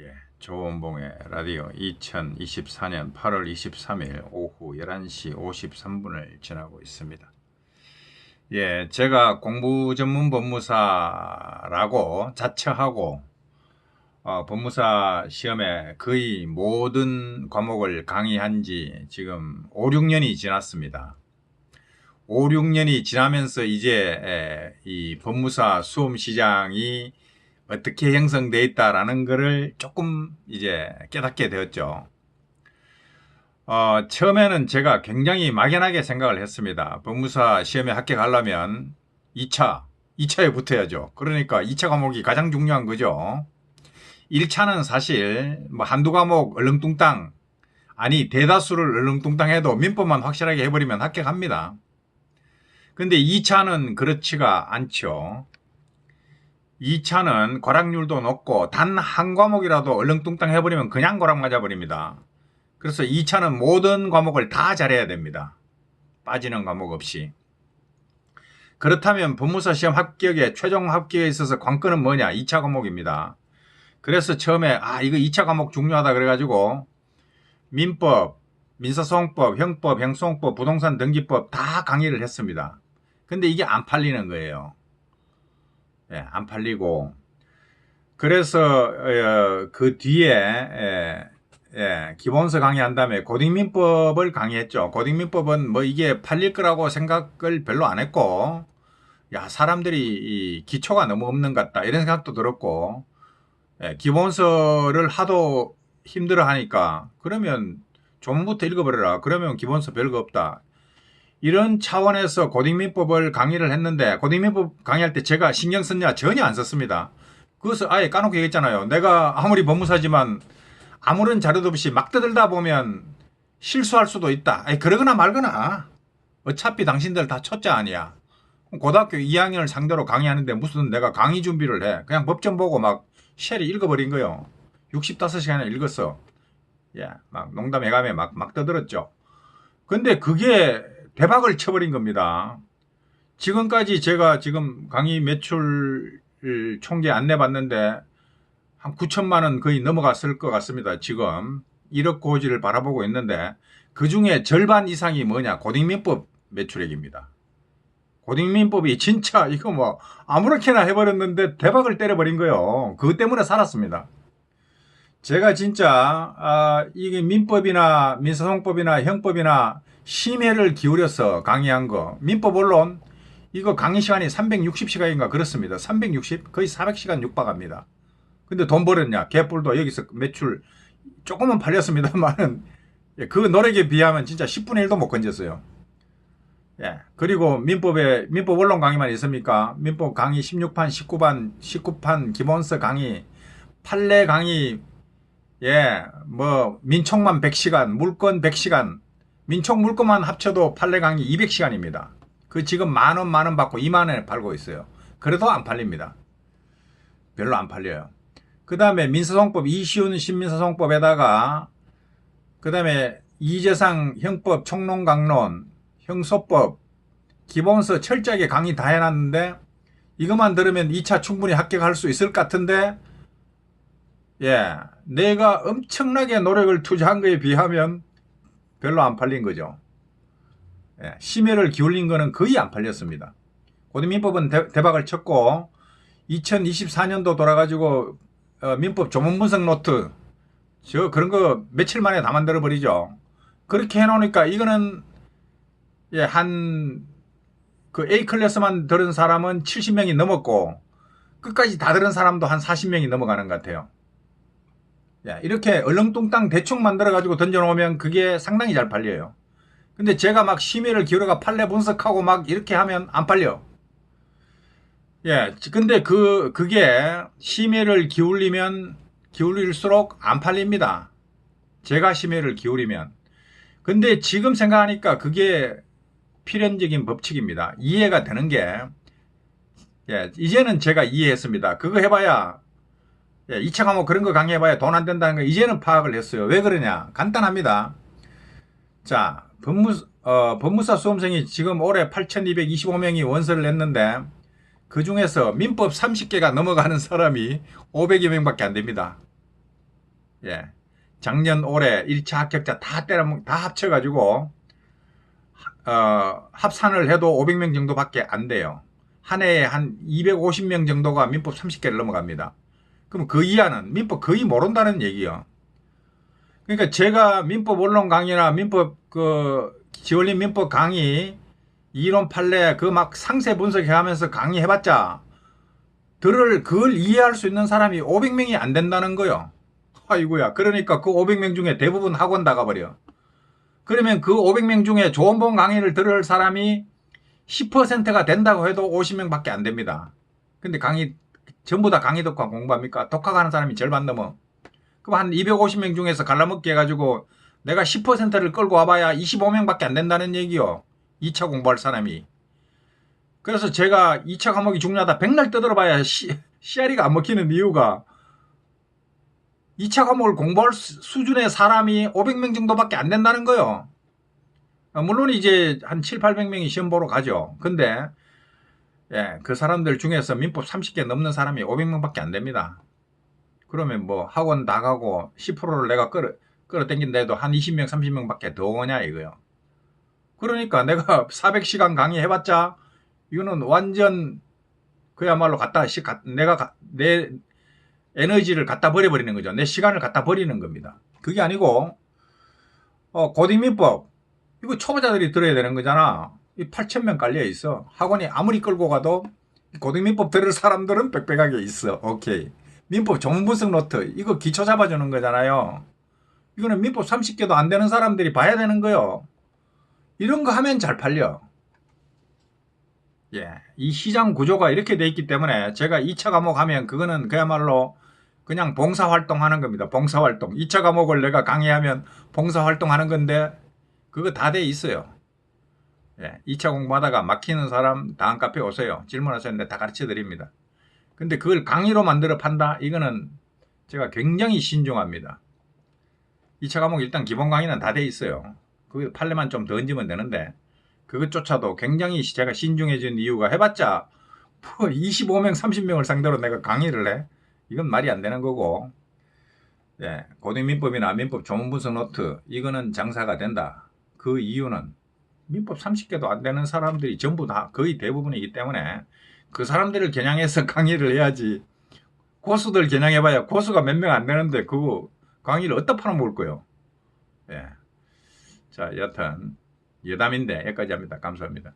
예, 조원봉의 라디오 2024년 8월 23일 오후 11시 53분을 지나고 있습니다. 예, 제가 공부 전문 법무사라고 자처하고 어, 법무사 시험에 거의 모든 과목을 강의한 지 지금 5, 6년이 지났습니다. 5, 6년이 지나면서 이제 에, 이 법무사 수험 시장이 어떻게 형성되어 있다라는 것을 조금 이제 깨닫게 되었죠. 어, 처음에는 제가 굉장히 막연하게 생각을 했습니다. 법무사 시험에 합격하려면 2차, 2차에 붙어야죠. 그러니까 2차 과목이 가장 중요한 거죠. 1차는 사실 뭐 한두 과목 얼렁뚱땅, 아니 대다수를 얼렁뚱땅 해도 민법만 확실하게 해버리면 합격합니다. 근데 2차는 그렇지가 않죠. 2차는 과락률도 높고 단 한 과목이라도 얼렁뚱땅 해버리면 그냥 고락 맞아버립니다. 그래서 2차는 모든 과목을 다 잘해야 됩니다. 빠지는 과목 없이. 그렇다면 법무사 시험 합격에 최종 합격에 있어서 관건은 뭐냐? 2차 과목입니다. 그래서 처음에 아 이거 2차 과목 중요하다 그래가지고 민법, 민사소송법, 형법, 형소송법, 부동산 등기법 다 강의를 했습니다. 근데 이게 안 팔리는 거예요. 예, 안 팔리고 그래서 어, 그 뒤에 예, 예, 기본서 강의한 다음에 고등민법을 강의했죠. 고등민법은 뭐 이게 팔릴 거라고 생각을 별로 안 했고 야 사람들이 이 기초가 너무 없는 것 같다 이런 생각도 들었고 예, 기본서를 하도 힘들어 하니까 그러면 조문부터 읽어버려라. 그러면 기본서 별거 없다. 이런 차원에서 고등민법을 강의를 했는데 고등민법 강의할 때 제가 신경 썼냐 전혀 안 썼습니다. 그것을 아예 까놓고 얘기했잖아요. 내가 아무리 법무사지만 아무런 자료도 없이 막 떠들다 보면 실수할 수도 있다. 아니, 그러거나 말거나 어차피 당신들 다 첫째 아니야. 고등학교 2학년을 상대로 강의하는데 무슨 내가 강의 준비를 해. 그냥 법정 보고 막 쉘이 읽어버린 거요. 65시간을 읽었어. 예, 막 농담해가며 막, 막 떠들었죠. 근데 그게 대박을 쳐버린 겁니다. 지금까지 제가 지금 강의 매출 총계 안 내 봤는데 한 9천만 원 거의 넘어갔을 것 같습니다. 지금 1억 고지를 바라보고 있는데 그 중에 절반 이상이 뭐냐 고등민법 매출액입니다. 고등민법이 진짜 이거 뭐 아무렇게나 해버렸는데 대박을 때려버린 거예요. 그것 때문에 살았습니다. 제가 진짜 아, 이게 민법이나 민사소송법이나 형법이나 심해를 기울여서 강의한 거 민법 언론 이거 강의 시간이 360시간인가 그렇습니다. 360 거의 400시간 육박합니다. 근데 돈 벌었냐? 개뿔도 여기서 매출 조금은 팔렸습니다만은 그 노력에 비하면 진짜 10분의 1도 못 건졌어요. 예. 그리고 민법에 민법 원론 강의만 있습니까? 민법 강의 16판, 19판, 19판 기본서 강의, 판례 강의 예, 뭐 민촉만 100시간, 물건 100시간, 민촉 물건만 합쳐도 판례 강의 200시간입니다. 그 지금 만 원, 만원 받고 2만 원에 팔고 있어요. 그래도 안 팔립니다. 별로 안 팔려요. 그 다음에 민사소송법 이시훈 신민사소송법에다가 그 다음에 이재상 형법 총론 강론 형소법 기본서 철저하게 강의 다 해놨는데 이것만 들으면 2차 충분히 합격할 수 있을 것 같은데 예 내가 엄청나게 노력을 투자한 거에 비하면 별로 안 팔린 거죠. 예, 심혈을 기울인 거는 거의 안 팔렸습니다. 고등민법은 대, 박을 쳤고 2024년도 돌아가지고 어, 민법 조문 분석 노트 저 그런 거 며칠 만에 다 만들어 버리죠. 그렇게 해놓으니까 이거는 예, 한 그 A 클래스만 들은 사람은 70명이 넘었고 끝까지 다 들은 사람도 한 40명이 넘어가는 것 같아요. 예, 이렇게 얼렁뚱땅 대충 만들어 가지고 던져 놓으면 그게 상당히 잘 팔려요. 근데 제가 막 심의를 기울여가 판례 분석하고 막 이렇게 하면 안 팔려. 예, 근데 그, 그게 심의를 기울이면 기울일수록 안 팔립니다. 제가 심의를 기울이면. 근데 지금 생각하니까 그게 필연적인 법칙입니다. 이해가 되는 게, 예, 이제는 제가 이해했습니다. 그거 해봐야, 예, 2차 과목 그런 거 강의해봐야 돈 안 된다는 거 이제는 파악을 했어요. 왜 그러냐? 간단합니다. 자, 법무, 어, 법무사 수험생이 지금 올해 8,225명이 원서를 냈는데, 그 중에서 민법 30개가 넘어가는 사람이 500여 명밖에 안 됩니다. 예. 작년 올해 1차 합격자 다 때려 다 합쳐 가지고 어, 합산을 해도 500명 정도밖에 안 돼요. 한 해에 한 250명 정도가 민법 30개를 넘어갑니다. 그럼 그 이하는 민법 거의 모른다는 얘기요. 그러니까 제가 민법 언론 강의나 민법 그 지원린 민법 강의 이론 판례 그 막 상세 분석해가면서 강의해 봤자 들을 그걸 이해할 수 있는 사람이 500명이 안 된다는 거요. 아이고야. 그러니까 그 500명 중에 대부분 학원 나가 버려. 그러면 그 500명 중에 좋은 본 강의를 들을 사람이 10%가 된다고 해도 50명밖에 안 됩니다. 근데 강의 전부 다 강의 독학 공부합니까? 독학하는 사람이 절반 넘어. 그럼 한 250명 중에서 갈라먹기 해가지고 내가 10%를 끌고 와봐야 25명밖에 안 된다는 얘기요. 2차 공부할 사람이. 그래서 제가 2차 과목이 중요하다. 백날 떠들어봐야 시, 씨알이가 안 먹히는 이유가 2차 과목을 공부할 수- 수준의 사람이 500명 정도밖에 안 된다는 거요. 아, 물론 이제 한 7, 800명이 시험 보러 가죠. 근데 예, 그 사람들 중에서 민법 30개 넘는 사람이 500명밖에 안 됩니다. 그러면 뭐 학원 나가고 10%를 내가 끌어 끌어당긴다 해도 한 20명, 30명밖에 더 오냐 이거요. 그러니까 내가 400시간 강의 해봤자 이거는 완전 그야말로 갖다 시 가- 내가 가- 내 에너지를 갖다 버려버리는 거죠. 내 시간을 갖다 버리는 겁니다. 그게 아니고 어, 고딩민법 이거 초보자들이 들어야 되는 거잖아. 이 8,000명 깔려 있어. 학원이 아무리 끌고 가도 고등민법 들을 사람들은 빽빽하게 있어. 오케이. 민법 전문분석 노트 이거 기초 잡아주는 거잖아요. 이거는 민법 30개도 안 되는 사람들이 봐야 되는 거요. 이런 거 하면 잘 팔려. 예. 이 시장 구조가 이렇게 돼 있기 때문에 제가 2차 과목 하면 그거는 그야말로 그냥 봉사활동 하는 겁니다. 봉사활동. 2차 과목을 내가 강의하면 봉사활동 하는 건데 그거 다 돼 있어요. 예, 2차 공부하다가 막히는 사람 다음 카페 오세요. 내가 다 가르쳐 드립니다. 근데 그걸 강의로 만들어 판다? 이거는 제가 굉장히 신중합니다. 2차 과목 일단 기본 강의는 다 돼 있어요. 그 판례만 좀더 얹으면 되는데 그것조차도 굉장히 제가 신중해진 이유가 해봤자 뭐 25명, 30명을 상대로 내가 강의를 해? 이건 말이 안 되는 거고 예, 고등민법이나 민법 조문분석 노트 이거는 장사가 된다. 그 이유는 민법 30개도 안 되는 사람들이 전부 다 거의 대부분이기 때문에 그 사람들을 겨냥해서 강의를 해야지 고수들 겨냥해봐야 고수가 몇 명 안 되는데 그거 강의를 어디다 팔아먹을 거요. 예. 자, 여튼 여담인데 여기까지 합니다. 감사합니다.